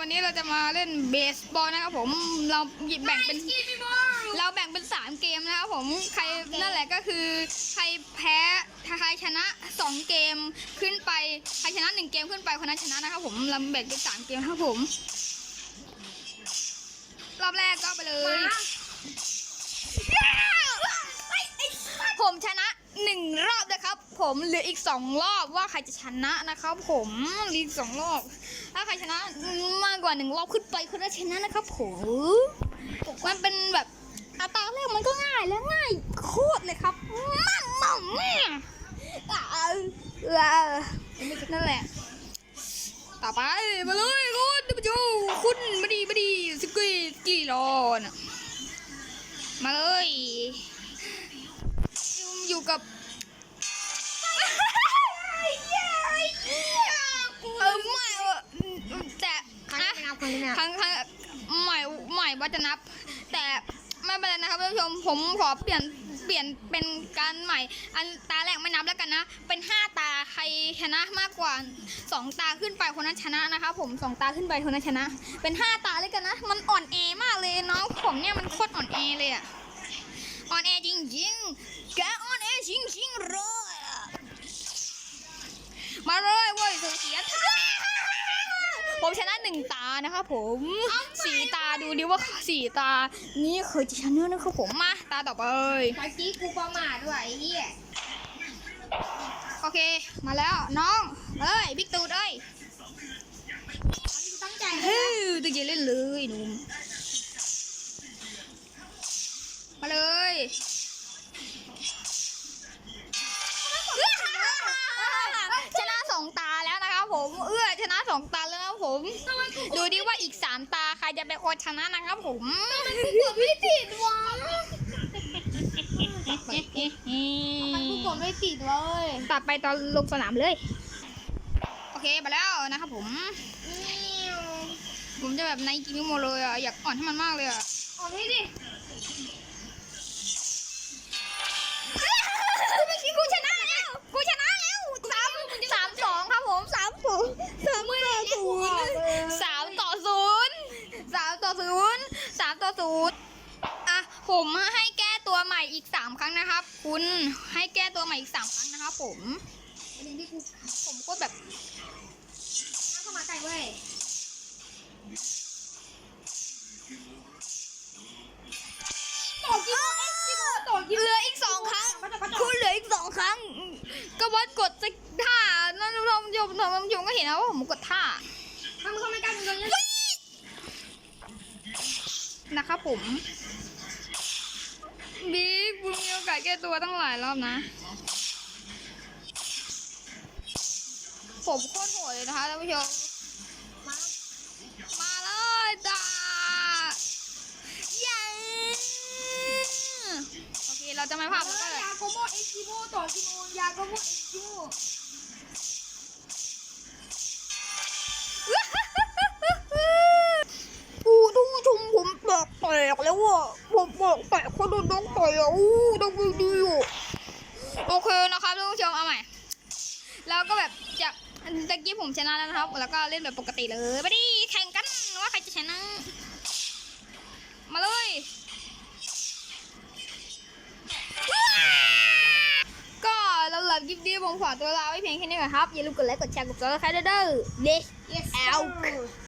วันนี้เราจะมาเล่นเบสบอลนะครับผมเราหยิบแบ่งเป็นเราแบ่งเป็นสามเกมนะครับผมใครนั่นแหละก็คือใครแพ้ถ้าใครชนะสองเกมขึ้นไปใครชนะหนึ่งเกมขึ้นไปคนนั้นชนะนะครับผมเราแบ่งเป็นสามเกมนะครับผม รอบแรกก็ไปเลย ผมชนะหนึ่งรอบนะครับ ผมเหลืออีกสองรอบว่าใครจะชนะนะครับผมเหลืออีกสองรอบ ถ้าใครชนะมากกว่าหนึ่งรอบขึ้นไปคนนั้นชนะนะครับผมมันเป็นแบบอัตราแรกมันก็ง่ายแล้วง่ายโคตรเลยครับมั่มมั่มแม่อ่าเออเออนั่นแหละต่อไปมาเลยคุณดูจูคุณมาดีมาดีสกีสกีรอนมาเลย รั้งนี้ไม่นับครั้งนี้ไม่นับ ครั้งครั้งใหม่ใหม่ว่าจะนับ แต่ไม่เป็นไรนะครับท่านผู้ชมผมขอเปลี่ยนเปลี่ยนเป็นการใหม่ อันตาแรกไม่นับแล้วกันนะ เป็นห้าตาใครชนะมากกว่าสองตาขึ้นไปคนนั้นชนะนะคะ ผมสองตาขึ้นไปคนนั้นชนะ เป็นห้าตาเลยกันนะ มันอ่อนแอมากเลยน้องผมเนี่ยมันโคตรอ่อนแอเลยอะอ่อนแอจริงๆแกอ่อนแอจริงๆเลยอะมาเลยเว้ยสูเสีย ผมช นะหนึ่งตานะครับผมสี่ตาดูดิว่าสี่ตา นี่เคยจะชนะนะครับผมมาตาต่อไปเมื่อกี้กูประมาทด้วยไอ้เหี้ยโอเค มาแล้วน้องมาเลยบิ๊กตูดเอ้ยอันนี้กูตั้งใจเลย ดูดิว่าอีกสามตาใครจะเป็นคนชนะนะครับผมกูไม่ติดวะตัมันกูกดไม่ติดเลยดไปตอนลงสนามเลย โอเคไปแล้วนะครับผม ผมจะแบบในกิมิโมเลยอะอยากอ่อนให้มันมากเลยอะออกให้ดิ ศูนย์อะผมให้แก้ตัวใหม่อีกสามครั้งนะครับ คุณให้แก้ตัวใหม่อีกสามครั้งนะครับผมประเด็นที่กูผมก็แบบน่าเข้ามาใกล้เว้ยต่อกิโลเอ็กซ์กิโลต่อกิเหโลลืออีกสองครั้ง คุณเหลืออีกสองครั้ง ก็วัดกดสักท่านั่นท่านผู้ชมท่านผู้ชมก็เห็นนะว่าผมกดท่า ทำเข้าไม่ใกล้มึงเลย นะครับ ผมบิ๊กคุณมีโอกาสแก้ตัวตั้งหลายรอบนะ ผมโคตรโหดเลยนะคะท่านผู้ชม มามาเลยจ้าเย้โอเค เราจะไม่พลาดแล้วก็ยาโกโมเอ็กซ์กิโลต่อกิโลยาโกโมเอ็กซ์กิโล ผมแปลกแปลกเขาโดนน้องต่อยอะอู้ต้องดีอยู่โอเคนะครับท่านผู้ชมเอาใหม่ แล้วก็แบบจะตะกี้ผมชนะแล้วนะครับ แล้วก็เล่นแบบปกติเลยไปดิแข่งกันว่าใครจะชนะ มาเลยก็สำหรับคลิปนี้ผมขอตัวลาไว้เพียงแค่นี้ก่อนครับ อย่าลืมกดไลค์กดแชร์กดซับสไครต์ด้วยเด้อเด็ก yes แอล